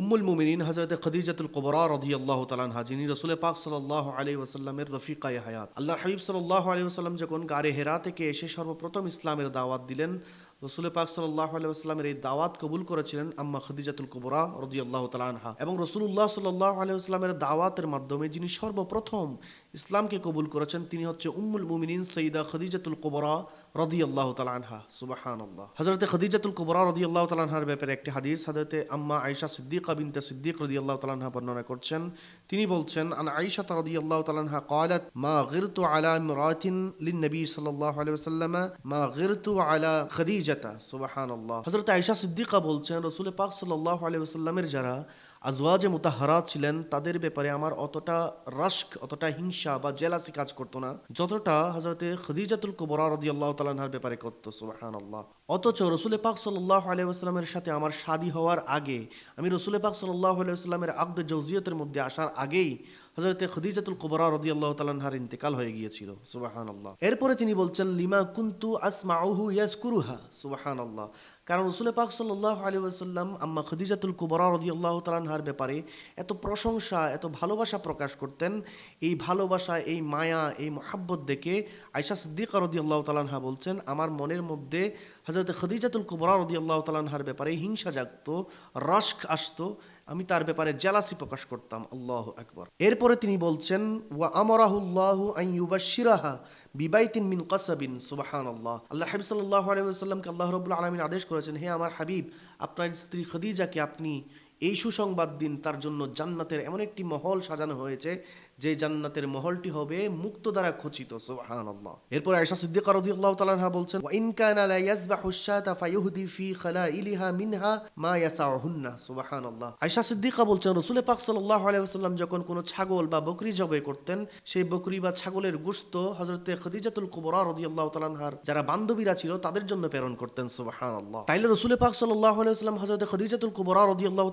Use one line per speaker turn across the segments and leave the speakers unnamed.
উম্মুল মুমিনিন হজরত খদিজাতুল কবরা রদিয়াল্লাহ তালানহা যিনি রসুল পাক সাল্লাহ আলী ওসাল্লামের রফিকায় হায়াত আল্লাহ হাবিব সাল্লাহ আলী ওসাল্লাম যখন গারে হেরা থেকে এসে সর্বপ্রথম ইসলামের দাওয়াত দিলেন রসুল পাক সাল্লাহ আলী ওসাল্লামের এই দাওয়াত কবুল করেছিলেন আম্মা খদিজাতুল কবরা রদিয়াল্লাহ তালানহা এবং রসুল্লাহ সাল্লাহ আলী ওসাল্লামের দাওয়াতের মাধ্যমে যিনি সর্বপ্রথম ইসলামকে কবুল করেছেন, তিনি হচ্ছে উম্মুল মুমিনিন সঈদা খদিজাতুল কবরা রদিয়াল্লাহ তালানহা সুবাহান আল্লাহ হজরতে খদিজাতুল কবরা আল্লাহ তালানহার ব্যাপারে একটি হাদিস, হজরতে আম্মা আয়েশা সিদ্দিকা সিদ্দিকা বিনতে সিদ্দিক রদি আল্লাহ বর্ণনা করছেন। তিনি বলছেন, আন আইসা রদি আল্লাহ তালাহা কয়ালাত মা গিরতু আলা ইমরাতিন লিন নবী সাল্লাহ আলাইসাল্লাম মা গিরতু আলা খদিজাতা সুবাহান আল্লাহ হজরত সিদ্দিকা বলছেন, রসুল পাক সাল্লাহ আলাইসাল্লামের যারা আজওয়াজে মুতাহারা ছিলেন, তাদের ব্যাপারে আমার অতটা রাস্ক অতটা হিংসা বা জেলাসি কাজ করতো না, যতটা হজরতে খদিজাতুল কুবরা আল্লাহ তাআলার ব্যাপারে করতো সুবাহান আল্লাহ অথচ রসুল পাক সাল্লাহ আলিয়াস্লামের সাথে আমার শাদী হওয়ার আগে, আমি রসুল পাক সাল্লাহ আলিয়াস্লামের আব্দ জৌজিয়তের মধ্যে আসার আগেই হজরতে খদিজাতুল কুবরা রদি আল্লাহ তাআলার ইন্তেকাল হয়ে গিয়েছিল। সুবাহান আল্লাহ এরপরে তিনি বলছেন, লিমা কুনতু আসমাউহু ইয়াজকুরুহা? সুবহানাল্লাহ। কারণ রসুল পাক সাল্লাহ আলী ওয়াসাল্লাম, আম্মা খদিজাতুল কুবরা রদিয়াল্লাহ তালানহার ব্যাপারে এত প্রশংসা, এত ভালোবাসা প্রকাশ করতেন। এই ভালোবাসা, এই মায়া, এই মহাব্বত দেখে আয়সা সিদ্দিকা রদিয়াল্লাহ তালানহা বলছেন, আমার মনের মধ্যে হজরত খদিজাতুল কুবরা রদিয়াল্লাহ তালানহার ব্যাপারে হিংসা জাগত রস্ক আসতো। আমি তার ব্যাপারে জেলাসি প্রকাশ করতাম, আল্লাহ আকবর। এরপরে তিনি বলছেন, ওয়া আমরাহুল্লাহ আইয়ুবাশিরাহা বিবাইতিন মিন কাসাবিন সুবাহান আল্লাহ আল্লাহ হাবিব সাল্লাহ আলাইহি ওয়াসাল্লামকে আল্লাহ রবুল্লা আলমিন আদেশ করেছেন, হে আমার হাবিব, আপনার স্ত্রী খদিজাকে আপনি এই সুসংবাদ দিন, তার জন্য জান্নাতের এমন একটি মহল সাজানো হয়েছে যে জান্নাতের মহলটি হবে মুক্ত দ্বারা খচিত, সুবহানাল্লাহ। এরপর আয়েশা সিদ্দিকা রাদিয়াল্লাহু তাআলা বলছেন, ওয়া ইন কানা লা আশ-শাতা ফায়ুহদি ফি খালাইলিহা মিনহা মা ইয়াসাউহুন্না আয়েশা সিদ্দিকা বলছেন পাক সাল্লাল্লাহু আলাইহি ওয়াসাল্লাম যখন কোনো ছাগল বা বকরি জবাই করতেন, সেই বকরি বা ছাগলের গোশত খদিজাতুল কুবরা রাদিয়াল্লাহু তাআলা যারা বান্ধবীরা ছিল, তাদের জন্য প্রেরণ করতেন, সুবহানাল্লাহ। তাইলে রাসূল পাক সাল্লাল্লাহু আলাইহি ওয়াসাল্লাম খদিজাতুল কুবরা রাদিয়াল্লাহু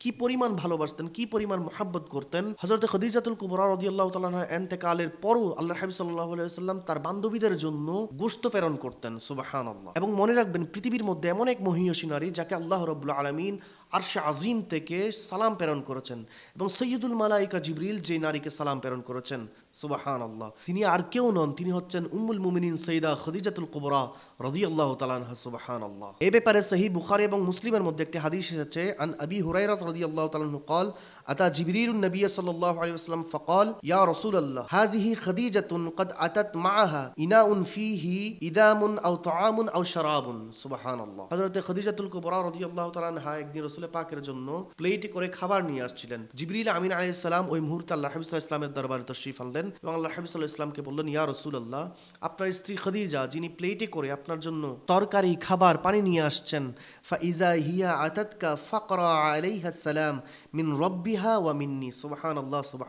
কি পরিমাণ ভালোবাসতেন, কি পরিমাণ মহাব্বত করতেন? হযরতে খাদিজাতুল কুবরা রদিয়াল্লাহ তালাহ এন্তেকালের পরও আল্লাহ হাবিব সাল্লাহ আলাইসাল্লাম তার বান্ধবীদের জন্য গোস্ত প্রেরণ করতেন সুবাহান আল্লাহ এবং মনে রাখবেন, পৃথিবীর মধ্যে এমন এক মহিয়সী নারী যাকে আল্লাহ রবুল্লা আলমিন আরশে আজিম থেকে সালাম প্রেরণ করেছেন এবং সৈয়দুল মালাইকা জিবরিল যে নারীকে সালাম প্রেরণ করেছেন সুবাহান আল্লাহ তিনি আর কেউ নন, তিনি হচ্ছেন উম্মুল মুমিনিন সৈদা খদিজাতুল কুবরা রদি আল্লাহ তালানহা সুবাহান আল্লাহ এ ব্যাপারে সহি বুখারি এবং মুসলিমের মধ্যে একটি হাদিস এসেছে, আন আবি হুরাইরাত রদি আল্লাহ তালাহ কল, আতা জিবরিল নবী সাল্লাহ আলী وسلم فقال يا رسول الله هذه خديجة قد أتت معها إناء فيه إدام أو طعام أو شراب سبحان الله حضرت خديجة الكبرى رضي الله تعالى عنها একদিন রসুল পাকের জন্য প্লেটে করে খাবার নিয়ে আসছিলেন জিবরিল আমিন আলাইহিস সালাম ওই মুহূর্তে আল্লাহ হাবিব সাল্লাল্লাহু ইসলামের দরবারে তশরিফ আনলেন এবং আল্লাহ হাবিব সাল্লাল্লাহু ইসলামকে বললেন ইয়া রাসূলুল্লাহ আপনার স্ত্রী খদিজা যিনি প্লেটে করে আপনার জন্য তরকারি খাবার পানি নিয়ে আসছেন ফাইজা হিয়া আতাতকা ফাকরা আলাইহা সালাম মিন রব্বিহা ওয়া মিন্নি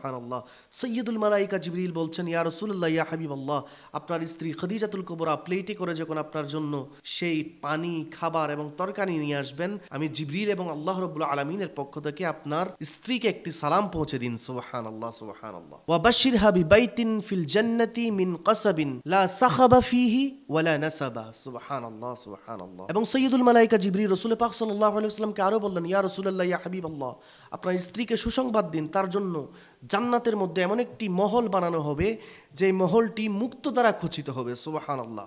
সুবহানাল্লাহ। সুবহানাল্লাহ সৈয়দুল মালাইকা জিবরিল বলছেন, ইয়া রাসূলুল্লাহ, ইয়া হাবিবাল্লাহ, আপনার স্ত্রী খদিজাতুল কুবরা প্লেটে করে যখন আপনার জন্য সেই পানি, খাবার এবং তরকারি নিয়ে আসবেন, আমি জিবরিল এবং আল্লাহ রব্বুল আলমিনের পক্ষ থেকে আপনার স্ত্রীকে একটি সালাম পৌঁছে দিন সুবহান আল্লাহ সুবহান আল্লাহ ওয়াবাশিরহা বিবাইতিন ফিল জান্নাতি মিন কাসাবিন লা সাখাবা ফিহি ওয়ালা নাসাবা সুবহান আল্লাহ সুবহান আল্লাহ এবং সৈয়দুল মালাইকা জিবরিল রাসূল পাক সাল্লাল্লাহু আলাইহি ওয়াসাল্লামকে আরও বললেন, ইয়া রাসূলুল্লাহ, ইয়া হাবিবাল্লাহ আপনার স্ত্রীকে সুসংবাদ দিন, তার জন্য জান্নাতের মধ্যে এমন একটি মহল বানানো হবে যে মহলটি মুক্ত দ্বারা খচিত হবে সুবাহান আল্লাহ